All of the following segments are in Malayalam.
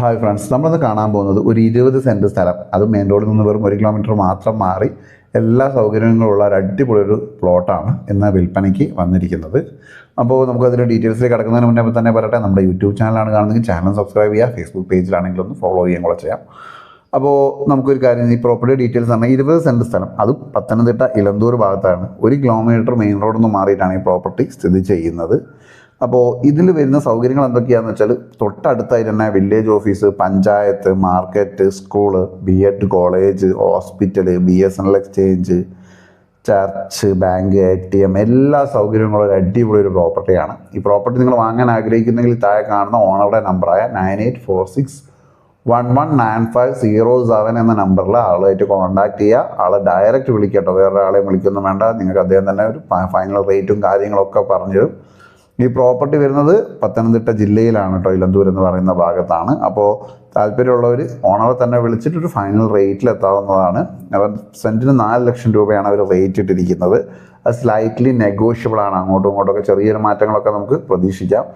ഹായ് ഫ്രണ്ട്സ് നമ്മളിന്ന് കാണാൻ പോകുന്നത് ഒരു ഇരുപത് സെന്റ് സ്ഥലം. അത് മെയിൻ റോഡിൽ നിന്ന് വെറും ഒരു കിലോമീറ്റർ മാത്രം മാറി എല്ലാ സൗകര്യങ്ങളുള്ള ഒരു അടിപൊളി ഒരു പ്ലോട്ടാണ് ഇന്ന് വിൽപ്പനയ്ക്ക് വന്നിരിക്കുന്നത്. അപ്പോൾ നമുക്ക് അതിന്റെ ഡീറ്റെയിൽസിലേക്ക് കിടക്കുന്നതിന് മുന്നേ തന്നെ പറയട്ടെ നമ്മുടെ യൂട്യൂബ് ചാനലാണ് കാണുന്നതെങ്കിൽ ചാനൽ സബ്സ്ക്രൈബ് ചെയ്യുക ഫേസ്ബുക്ക് പേജിലാണെങ്കിലും ഒന്ന് ഫോളോ ചെയ്യാൻ കൂടെ ചെയ്യാം. അപ്പോൾ നമുക്കൊരു കാര്യം ഈ പ്രോപ്പർട്ടി ഡീറ്റെയിൽസ് തന്നെ ഇരുപത് സെന്റ് സ്ഥലം. അതും പത്തനംതിട്ട ഇലന്തൂർ ഭാഗത്താണ്. ഒരു കിലോമീറ്റർ മെയിൻ റോഡിൽ നിന്ന് മാറിയിട്ടാണ് ഈ പ്രോപ്പർട്ടി സ്ഥിതി ചെയ്യുന്നത്. അപ്പോൾ ഇതിൽ വരുന്ന സൗകര്യങ്ങൾ എന്തൊക്കെയാണെന്ന് വെച്ചാൽ തൊട്ടടുത്തായി തന്നെ village office panchayat market school B Ed college hospital B S N L exchange church bank A T M എല്ലാ സൗകര്യങ്ങളും ഒരു അടിപൊളി ഒരു പ്രോപ്പർട്ടിയാണ് ഈ പ്രോപ്പർട്ടി നിങ്ങൾ വാങ്ങാൻ ആഗ്രഹിക്കുന്നെങ്കിൽ താഴെ കാണുന്ന ഓണറുടെ നമ്പറായ nine eight four six one one nine five zero seven എന്ന നമ്പറിൽ ആളുമായിട്ട് കോൺടാക്ട് ചെയ്യുക ആളെ ഡയറക്റ്റ് വിളിക്കട്ടോ. വേറെ വിളിക്കൊന്നും വേണ്ട. നിങ്ങൾക്ക് അദ്ദേഹം തന്നെ ഒരു ഫൈനൽ റേറ്റും കാര്യങ്ങളൊക്കെ പറഞ്ഞു തരും. ഈ പ്രോപ്പർട്ടി വരുന്നത് പത്തനംതിട്ട ജില്ലയിലാണ് കേട്ടോ ഇലന്തൂർ എന്ന് പറയുന്ന ഭാഗത്താണ്. അപ്പോൾ താല്പര്യമുള്ളവർ ഓണറെ തന്നെ വിളിച്ചിട്ട് ഒരു ഫൈനൽ റേറ്റിൽ എത്താവുന്നതാണ്. അവർ സെന്റിന് നാല് ലക്ഷം രൂപയാണ് അവർ റേറ്റ് ഇട്ടിരിക്കുന്നത്. അത് സ്ലൈറ്റ്ലി നെഗോഷ്യബിൾ ആണ്. അങ്ങോട്ടും ഇങ്ങോട്ടൊക്കെ ചെറിയൊരു മാറ്റങ്ങളൊക്കെ നമുക്ക് പ്രതീക്ഷിക്കാം.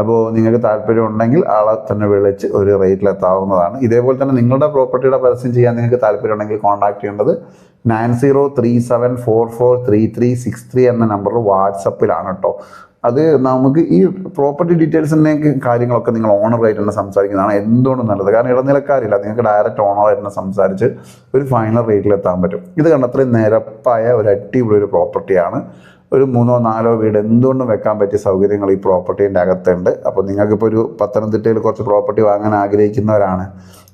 അപ്പോൾ നിങ്ങൾക്ക് താല്പര്യം ഉണ്ടെങ്കിൽ ആളെ തന്നെ വിളിച്ച് ഒരു റേറ്റിൽ എത്താവുന്നതാണ്. ഇതേപോലെ തന്നെ നിങ്ങളുടെ പ്രോപ്പർട്ടിയുടെ പരസ്യം ചെയ്യാൻ നിങ്ങൾക്ക് താല്പര്യം ഉണ്ടെങ്കിൽ കോൺടാക്ട് ചെയ്യേണ്ടത് nine zero three seven four four three three six three എന്ന നമ്പറിൽ വാട്സപ്പിലാണ് കേട്ടോ അത് നമുക്ക് ഈ പ്രോപ്പർട്ടി ഡീറ്റെയിൽസിന്റെ കാര്യങ്ങളൊക്കെ നിങ്ങൾ ഓണറായിട്ട് തന്നെ സംസാരിക്കുന്നതാണ് എന്തുകൊണ്ടും നല്ലത്. കാരണം ഇടനിലക്കാരില്ല. നിങ്ങൾക്ക് ഡയറക്റ്റ് ഓണറായിട്ട് തന്നെ സംസാരിച്ച് ഒരു ഫൈനൽ റേറ്റിൽ എത്താൻ പറ്റും. ഇത് കണ്ടത്രയും നിരപ്പായ ഒരു അടിപൊളി ഒരു പ്രോപ്പർട്ടിയാണ് ഒരു മൂന്നോ നാലോ വീട് എന്തുകൊണ്ടും വെക്കാൻ പറ്റിയ സൗകര്യങ്ങൾ ഈ പ്രോപ്പർട്ടീന്റെ അകത്തുണ്ട്. അപ്പോൾ നിങ്ങൾക്കിപ്പോൾ ഒരു പത്തനംതിട്ടയിൽ കുറച്ച് പ്രോപ്പർട്ടി വാങ്ങാൻ ആഗ്രഹിക്കുന്നവരാണ്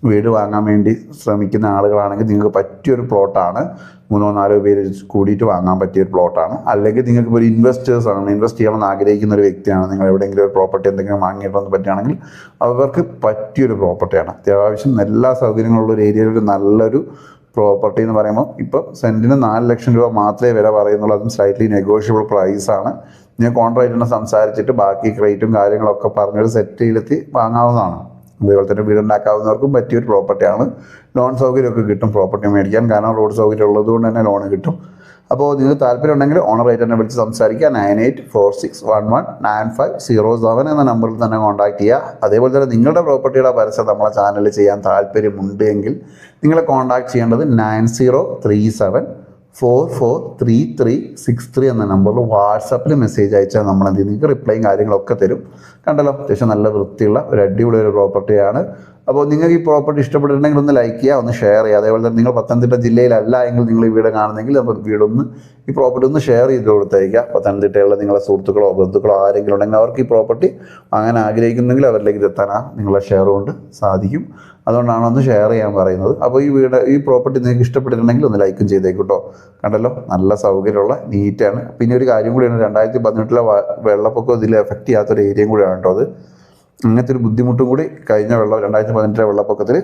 വീട് വാങ്ങാൻ വേണ്ടി ശ്രമിക്കുന്ന ആളുകളാണെങ്കിൽ നിങ്ങൾക്ക് പറ്റിയൊരു പ്ലോട്ടാണ്. മൂന്നോ നാലോ പേര് കൂടിയിട്ട് വാങ്ങാൻ പറ്റിയ ഒരു പ്ലോട്ടാണ്. അല്ലെങ്കിൽ നിങ്ങൾക്ക് ഒരു ഇൻവെസ്റ്റേഴ്സ് ആണ് ഇൻവെസ്റ്റ് ചെയ്യണമെന്ന് ആഗ്രഹിക്കുന്ന ഒരു വ്യക്തിയാണ്. നിങ്ങൾ എവിടെയെങ്കിലും ഒരു പ്രോപ്പർട്ടി എന്തെങ്കിലും വാങ്ങിയിട്ടൊന്ന് പറ്റുകയാണെങ്കിൽ അവർക്ക് പറ്റിയൊരു പ്രോപ്പർട്ടിയാണ്. അത്യാവശ്യം എല്ലാ സൗകര്യങ്ങളുള്ള ഒരു ഏരിയയിൽ ഒരു നല്ലൊരു പ്രോപ്പർട്ടി എന്ന് പറയുമ്പോൾ ഇപ്പോൾ സെന്റിന് നാല് ലക്ഷം രൂപ മാത്രമേ വില പറയുന്നുള്ളൂ. അതും സ്ലൈറ്റ്ലി നെഗോഷ്യബിൾ പ്രൈസാണ് ഞാൻ കോൺട്രാക്റ്റിനെ സംസാരിച്ചിട്ട് ബാക്കി റേറ്റും കാര്യങ്ങളൊക്കെ പറഞ്ഞൊരു ചെയ്തെത്തി വാങ്ങാവുന്നതാണ്. അതുപോലെ തന്നെ വീടുണ്ടാക്കാവുന്നവർക്കും പറ്റിയൊരു പ്രോപ്പർട്ടിയാണ് ലോൺ സൗകര്യമൊക്കെ കിട്ടും പ്രോപ്പർട്ടി മേടിക്കാൻ. കാരണം റോഡ് സൗകര്യം ഉള്ളതുകൊണ്ട് തന്നെ ലോൺ കിട്ടും. അപ്പോൾ നിങ്ങൾക്ക് താല്പര്യം ഉണ്ടെങ്കിൽ ഓണർ ആയിട്ട് തന്നെ വിളിച്ച് സംസാരിക്കുക. Nine eight four six one one nine five zero seven എന്ന നമ്പറിൽ തന്നെ കോൺടാക്ട് ചെയ്യുക. അതേപോലെ തന്നെ നിങ്ങളുടെ പ്രോപ്പർട്ടിയുടെ പരസ്യം നമ്മളെ ചാനലിൽ ചെയ്യാൻ താല്പര്യമുണ്ട് എങ്കിൽ നിങ്ങളെ കോൺടാക്ട് ചെയ്യേണ്ടത് nine zero three seven four four three three six three എന്ന നമ്പറിൽ വാട്സപ്പിൽ മെസ്സേജ് അയച്ചാൽ നമ്മൾ എന്ത്? നിങ്ങൾക്ക് റിപ്ലൈയും കാര്യങ്ങളൊക്കെ തരും. കണ്ടല്ലോ അത്യാവശ്യം നല്ല വൃത്തിയുള്ള ഒരു അടിപൊളി ഒരു പ്രോപ്പർട്ടിയാണ് അപ്പോൾ നിങ്ങൾക്ക് ഈ പ്രോപ്പർട്ടി ഇഷ്ടപ്പെട്ടിട്ടുണ്ടെങ്കിൽ ഒന്ന് ലൈക്ക് ചെയ്യുക ഒന്ന് ഷെയർ ചെയ്യുക. അതേപോലെ തന്നെ നിങ്ങൾ പത്തനംതിട്ട ജില്ലയിലല്ല എങ്കിൽ നിങ്ങൾ ഈ വീട് കാണുന്നെങ്കിൽ അപ്പോൾ വീടൊന്ന് ഈ പ്രോപ്പർട്ടി ഒന്ന് ഷെയർ ചെയ്ത് കൊടുത്തേക്കുക പത്തനംതിട്ടയുള്ള നിങ്ങളെ സുഹൃത്തുക്കളോ ബന്ധുക്കളോ ആരെങ്കിലും ഉണ്ടെങ്കിൽ അവർക്ക് ഈ പ്രോപ്പർട്ടി അങ്ങനെ ആഗ്രഹിക്കുന്നെങ്കിൽ അവരിലേക്ക് ഇത് എത്താൻ നിങ്ങളെ ഷെയർ കൊണ്ട് സാധിക്കും. അതുകൊണ്ടാണ് ഒന്ന് ഷെയർ ചെയ്യാൻ പറയുന്നത്. അപ്പോൾ ഈ വീട് ഈ പ്രോപ്പർട്ടി നിങ്ങൾക്ക് ഇഷ്ടപ്പെട്ടിട്ടുണ്ടെങ്കിൽ ഒന്ന് ലൈക്കും ചെയ്തേക്കൂട്ടോ കണ്ടല്ലോ? നല്ല സൗകര്യമുള്ള നീറ്റാണ് പിന്നെ ഒരു കാര്യം കൂടിയാണ് രണ്ടായിരത്തി പതിനെട്ടിലെ വെള്ളപ്പൊക്കം ഇതിൽ എഫക്റ്റ് ചെയ്യാത്തൊരു ഏരിയയും കൂടിയാണ് കേട്ടോ അത്. അങ്ങനത്തെ ഒരു ബുദ്ധിമുട്ടും കൂടി കഴിഞ്ഞ വെള്ളം രണ്ടായിരത്തി പതിനെട്ടിലെ വെള്ളപ്പൊക്കത്തിൽ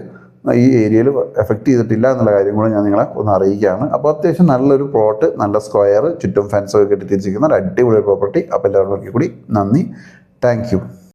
ഈ ഏരിയയിൽ എഫക്റ്റ് ചെയ്തിട്ടില്ല എന്നുള്ള കാര്യം കൂടി ഞാൻ നിങ്ങളെ ഒന്ന് അറിയിക്കുകയാണ്. അപ്പോൾ അത്യാവശ്യം നല്ലൊരു പ്ലോട്ട് നല്ല സ്ക്വയർ ചുറ്റും ഫെൻസൊക്കെ കെട്ടി തിരിച്ചിരിക്കുന്ന ഒരു അടിപൊളി പ്രോപ്പർട്ടി അപ്പോൾ എല്ലാവർക്കും കൂടി നന്ദി. താങ്ക്